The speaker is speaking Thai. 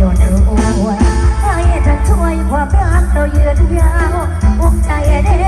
ยนรวยใครจะช่วยความรักเรายืนยาวอกใจเด้